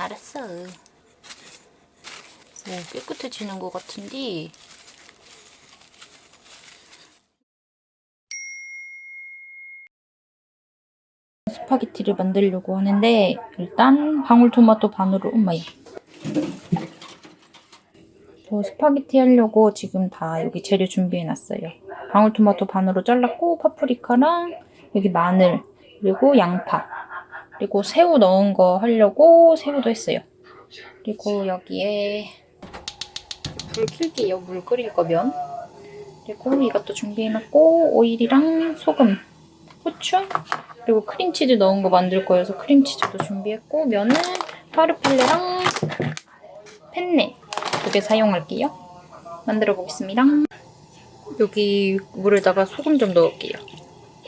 알았어. 오, 깨끗해지는 것 같은데. 스파게티를 만들려고 하는데 일단 방울토마토 반으로 엄마야. 저 스파게티 하려고 지금 다 여기 재료 준비해놨어요. 방울토마토 반으로 잘랐고 파프리카랑 여기 마늘 그리고 양파 그리고 새우 넣은 거 하려고 새우도 했어요. 그리고 여기에 불 킬게요. 물 끓일 거면. 그리고 이것도 준비해놨고 오일이랑 소금, 후추 그리고 크림치즈 넣은 거 만들 거여서 크림치즈도 준비했고 면은 파르팔레랑 펜네 두 개 사용할게요. 만들어 보겠습니다. 여기 물에다가 소금 좀 넣을게요.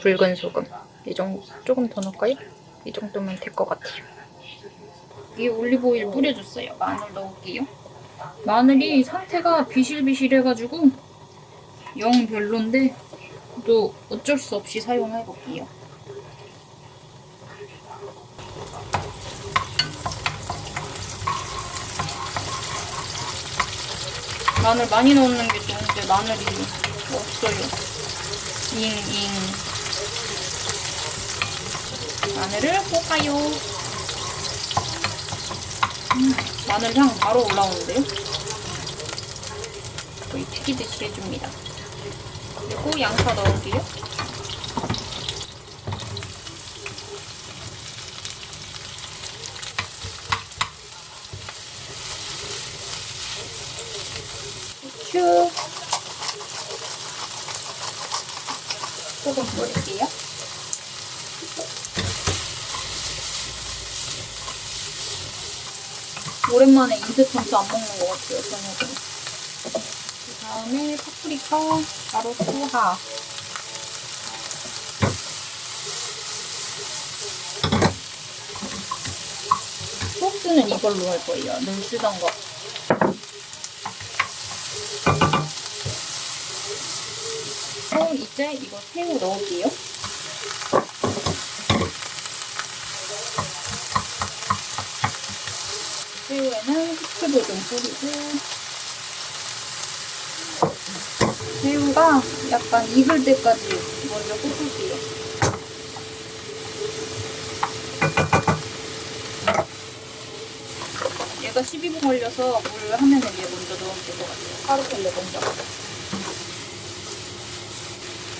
굵은 소금. 이 정도 조금 더 넣을까요? 이 정도면 될 것 같아요. 이 올리브오일 뿌려줬어요. 마늘 넣을게요. 마늘이 상태가 비실비실해가지고 영 별론데 또 어쩔 수 없이 사용해볼게요. 마늘 많이 넣는 게 좋은데 마늘이 없어요. 잉잉. 마늘을 볶아요. 음, 마늘 향 바로 올라오는데요? 거의 튀기듯이 해줍니다. 그리고 양파 넣을게요. 후추. 소금 뿌릴게요. 오랜만에 인스턴트 안 먹는 것 같아요, 저녁에. 그 다음에 파프리카, 바로 투하. 소스는 이걸로 할 거예요. 늘 쓰던 거. 이제 이거 새우 넣을게요. 새우에는 후추도 좀 뿌리고 새우가 약간 익을 때까지 먼저 볶을게요. 얘가 12분 걸려서 물 하면은 얘 먼저 넣으면 될 것 같아요. 하루펠레 먼저.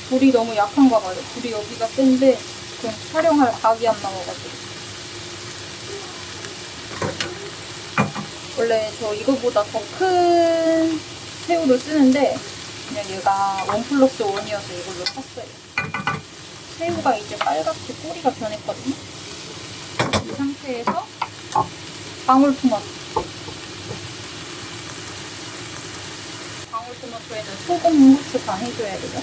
불이 너무 약한가 봐요. 불이 여기가 센데 그럼 촬영할 각이 안 나와가지고. 원래 저 이거보다 더 큰 새우를 쓰는데 그냥 얘가 원 플러스 원이어서 이걸로 샀어요. 새우가 이제 빨갛게 꼬리가 변했거든요. 이 상태에서 방울토마토. 방울토마토에는 소금, 후추 다 해줘야 돼요.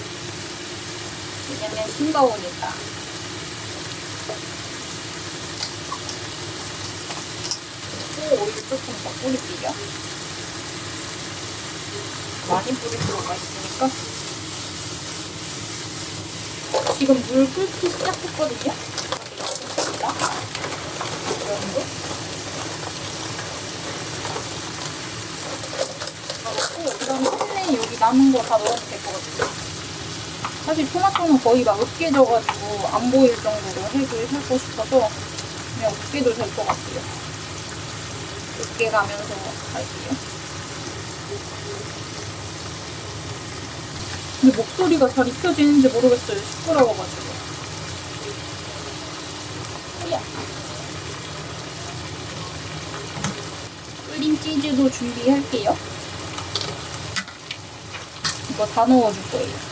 왜냐면 싱거우니까. 오일 조금 더 뿌릴게요. 많이 뿌릴 필요가 있으니까. 지금 물 끓기 시작했거든요. 남은 거 다 넣으면 될것 같아요. 사실 토마토는 거의 막 으깨져가지고 안 보일 정도로 해도 하고 싶어서 그냥 으깨도 될 것 같아요. 으깨가면서 할게요. 근데 목소리가 잘 입혀지는지 모르겠어요. 시끄러워가지고. 끓인 치즈도 준비할게요. 이거 다 넣어줄 거예요.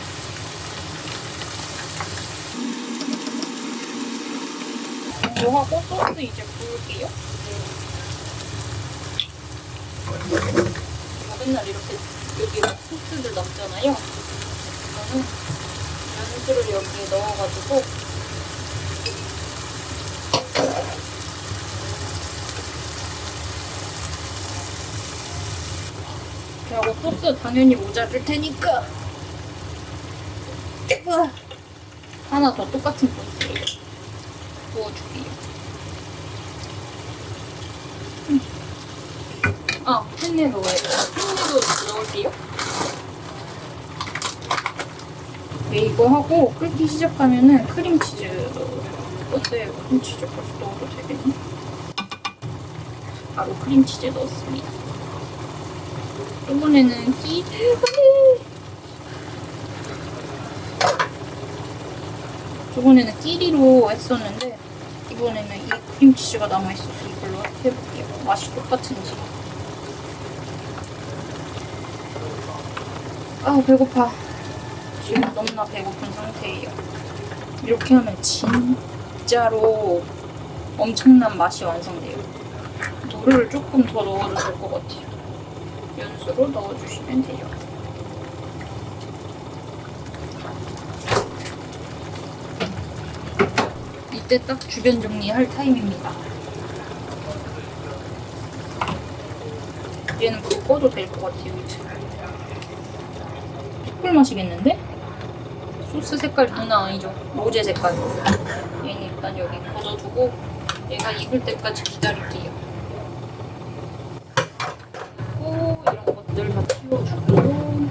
이거 하고 소스 이제 부을게요. 맨날 이렇게 여기 소스들 남잖아요. 저는 연수를 여기에 넣어가지고 그리고 소스 당연히 모자랄 테니까. 하나 더 똑같은 소스 부어줄게요. 아, 팬네 넣어야 돼. 팬네도 넣을게요. 네, 이거 하고 끓기 시작하면은 크림치즈 어때요? 크림치즈 벌써 넣어도 되겠니? 바로 크림치즈 넣었습니다. 이번에는 끼 저번에는 끼리로 했었는데 이번에는 이 크림치즈가 남아있어서 이걸로 해볼게요. 맛이 똑같은지. 아 배고파. 지금 너무나 배고픈 상태예요. 이렇게 하면 진짜로 엄청난 맛이 완성돼요. 물을 조금 더 넣어도 될 것 같아요. 연수로 넣어주시면 돼요. 이때 딱 주변 정리할 타임입니다. 얘는 불 꺼도 될 것 같아요, 이제. 꿀 마시겠는데? 소스 색깔 장난 아니죠? 로제 색깔. 얘는 일단 여기 걷어두고 얘가 익을 때까지 기다릴게요. 오, 이런 것들 다 치워주고.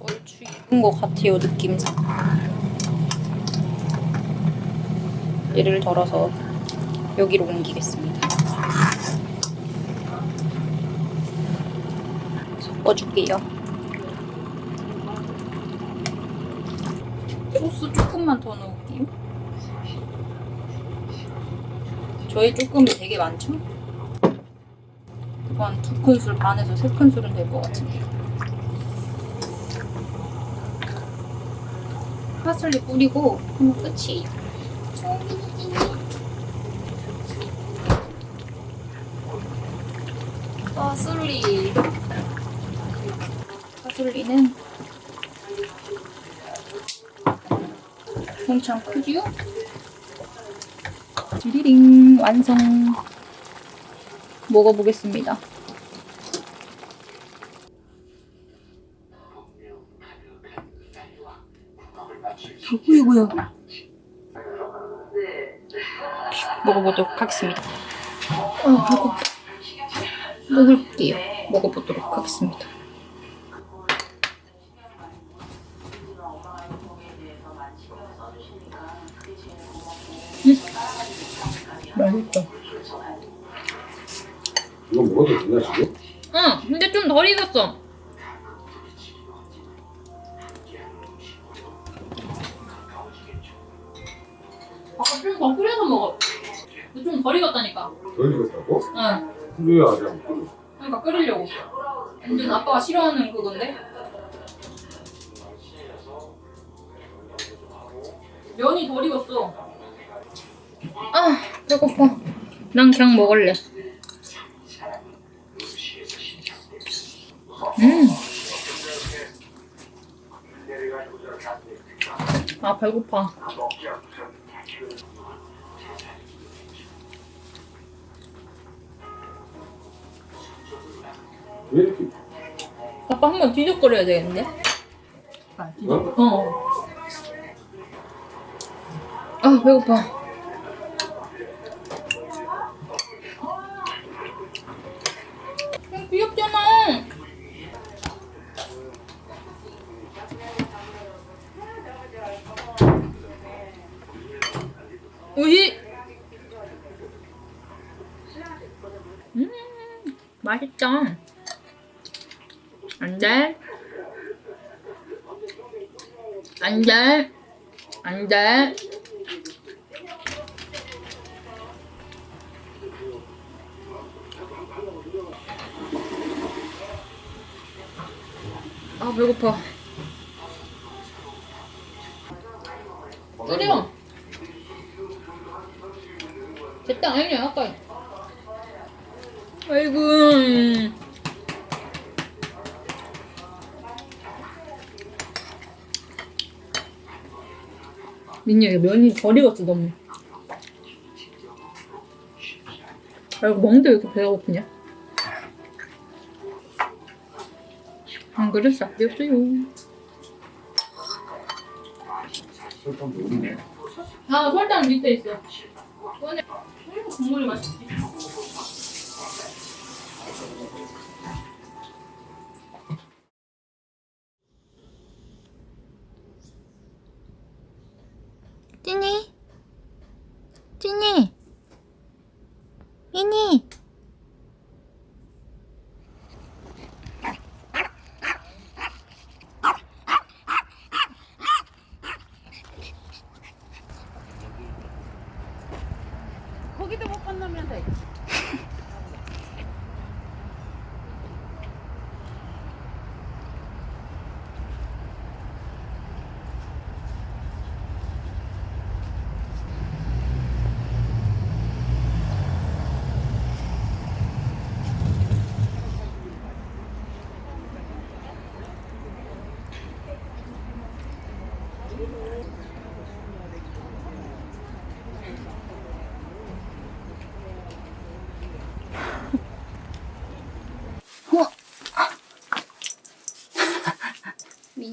얼추 익은 것 같아요, 느낌상. 얘를 덜어서 여기로 옮기겠습니다. 섞어줄게요. 소스 조금만 더 넣을게요. 저희 조금이 되게 많죠? 한두 큰술 반에서 세 큰술은 될 것 같은데. 파슬리 뿌리고 하면 끝이에요. 파슬리. 파슬리는 엄청 크지요? 지리링 완성. 먹어보겠습니다. 어이구야. 먹어보도록 하겠습니다. 아, 배고파. 먹을게요. 먹어보도록 하겠습니다. 맛있다. 이거 먹어도 되나 지금? 응, 근데 좀 덜 익었어. 아까 좀 더 끓여서 먹어. 좀 덜 익었다니까. 덜 익었다고? 응. 왜 아직 안 끓여? 그러니까 끓이려고. 완전 아빠가 싫어하는 그건데. 면이 덜 익었어. 아, 배고파. 난 그냥 먹을래. 음. 아, 배고파. 왜 이렇게 아빠 한 번 뒤적거려야 되겠는데? 어? 어. 아, 배고파. 음, 귀엽잖아. 우이. 음, 맛있다. 안 돼. 안 돼. 안 돼. 아, 배고파. 끓여. 됐다, 아니야, 아까. 아이고. 민야 이거 면이 덜 익었어 너무 아 이거 먹는데 왜 이렇게 배가 고프냐? 안 그랬어 안 설탕 모르네 아 설탕 밑에 있어. 꺼내. 음, 국물이 맛있지.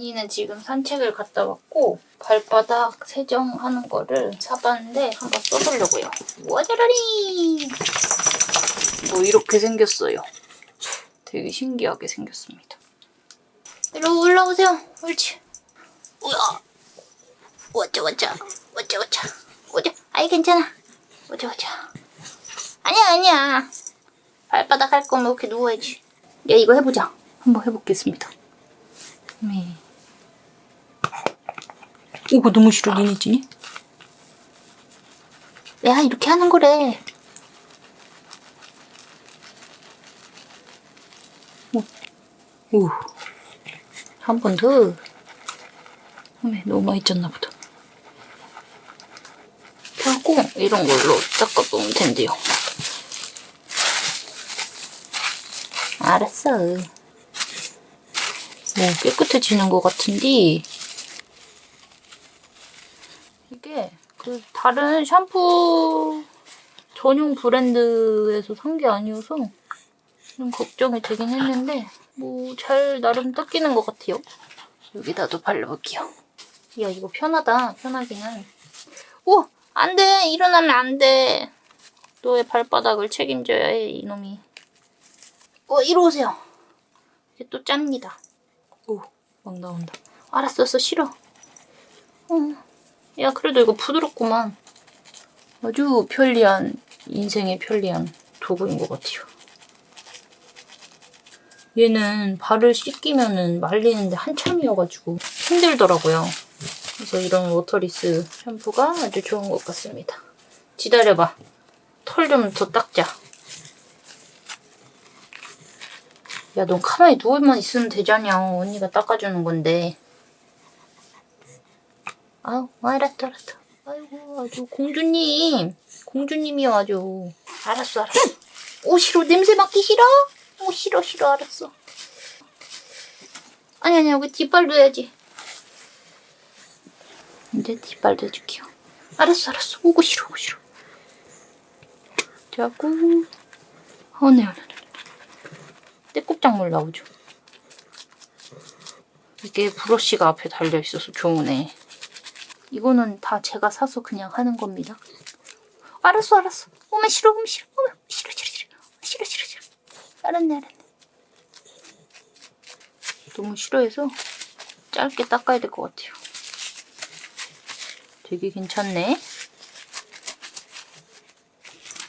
미니는 지금 산책을 갔다 왔고 발바닥 세정하는 거를 사봤는데 한번 써보려고요. 와자라리! 뭐 이렇게 생겼어요. 되게 신기하게 생겼습니다. 이리 올라오세요. 옳지. 우야. 어쩌 어쩌. 어쩌 어쩌. 어쩌. 아이 괜찮아. 어쩌 어쩌. 아니야 아니야. 발바닥 할 거면 이렇게 누워야지. 야 이거 해보자. 한번 해보겠습니다. 네. 이거 너무 싫어, 니니진이? 야, 이렇게 하는 거래. 오, 오. 한 번 더. 어메, 너무 많이 쪘나 보다. 하고, 이런 걸로 닦아보면 된대요. 알았어. 뭐 깨끗해지는 것 같은데 이게 그 다른 샴푸 전용 브랜드에서 산 게 아니어서 좀 걱정이 되긴 했는데 뭐 잘 나름 닦이는 것 같아요. 여기다도 발라볼게요. 야 이거 편하다 편하기는. 오 안 돼 일어나면 안 돼. 너의 발바닥을 책임져야 해 이놈이. 어 이리 오세요. 이게 또 짭니다. 오, 막 나온다. 알았어, 알았어, 싫어. 어. 야, 그래도 이거 부드럽구만. 아주 편리한, 인생의 편리한 도구인 것 같아요. 얘는 발을 씻기면은 말리는데 한참이어가지고 힘들더라고요. 그래서 이런 워터리스 샴푸가 아주 좋은 것 같습니다. 기다려봐. 털 좀 더 닦자. 야, 넌 가만히 누워만 있으면 되잖냐. 언니가 닦아주는 건데. 아우, 알았다, 알았다. 아이고, 아주 공주님. 공주님이요, 아주. 알았어, 알았어. 오, 싫어. 냄새 맡기 싫어? 오, 싫어, 싫어, 알았어. 아니, 아니, 여기 뒷발도 해야지. 이제 뒷발도 해줄게요. 알았어, 알았어. 오고 싫어, 오고 싫어. 자고. 어, 네, 네, 네. 떼국장물 나오죠. 이게 브러쉬가 앞에 달려 있어서 좋으네. 이거는 다 제가 사서 그냥 하는 겁니다. 알았어, 알았어. 어머 싫어, 어머 싫어, 어머 싫어, 싫어, 싫어, 싫어, 싫어, 싫어. 알았네, 알았네. 너무 싫어해서 짧게 닦아야 될 것 같아요. 되게 괜찮네.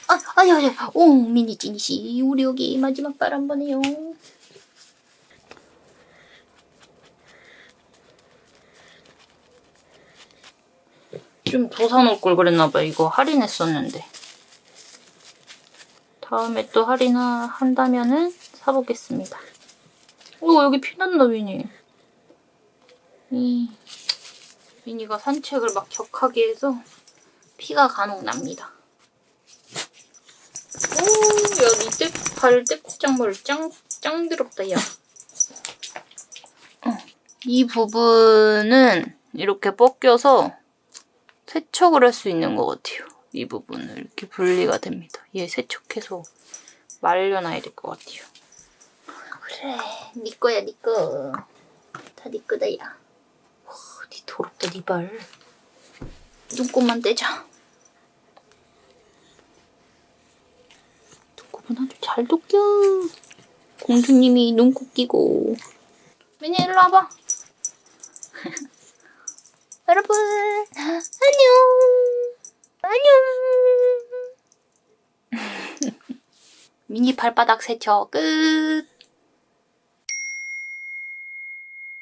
아, 아야, 아야, 오, 미니 찐이 씨, 우리 여기 마지막 발 한 번 해요. 좀 더 사놓을 걸 그랬나봐요. 이거 할인했었는데. 다음에 또 할인한다면은 사보겠습니다. 오, 여기 피난다, 미니. 이, 미니가 산책을 막 격하게 해서 피가 간혹 납니다. 오, 야, 니떼 발 떼국장물 짱, 짱 더럽다, 야. 어, 이 부분은 이렇게 벗겨서 세척을 할 수 있는 것 같아요. 이 부분을 이렇게 분리가 됩니다. 얘 세척해서 말려놔야 될 것 같아요. 그래, 니 거야, 니 거. 다니 거다, 야. 와, 니 더럽다, 니 발. 눈곱만 떼자. 눈곱은 아주 잘 돋겨. 공주님이 눈곱 끼고. 미니 일로 와봐. 여러분 안녕. 안녕. 미니 발바닥 세척 끝.